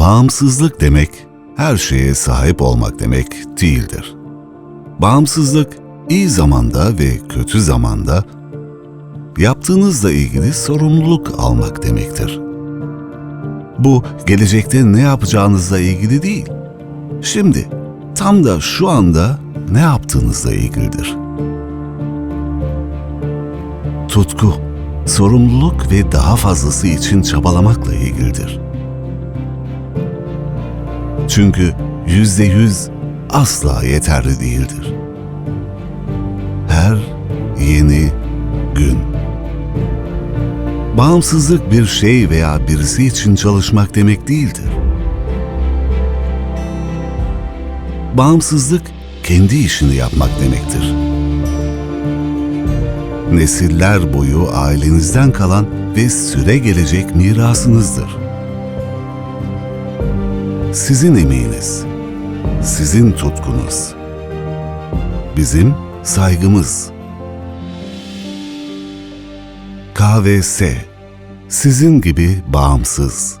Bağımsızlık demek her şeye sahip olmak demek değildir. Bağımsızlık iyi zamanda ve kötü zamanda yaptığınızla ilgili sorumluluk almak demektir. Bu gelecekte ne yapacağınızla ilgili değil. Şimdi tam da şu anda ne yaptığınızla ilgilidir. Tutku, sorumluluk ve daha fazlası için çabalamakla ilgilidir. Çünkü yüzde yüz asla yeterli değildir. Her yeni gün. Bağımsızlık bir şey veya birisi için çalışmak demek değildir. Bağımsızlık kendi işini yapmak demektir. Nesiller boyu ailenizden kalan ve süre gelecek mirasınızdır. Sizin emeğiniz, sizin tutkunuz, bizim saygımız. KVS, sizin gibi bağımsız.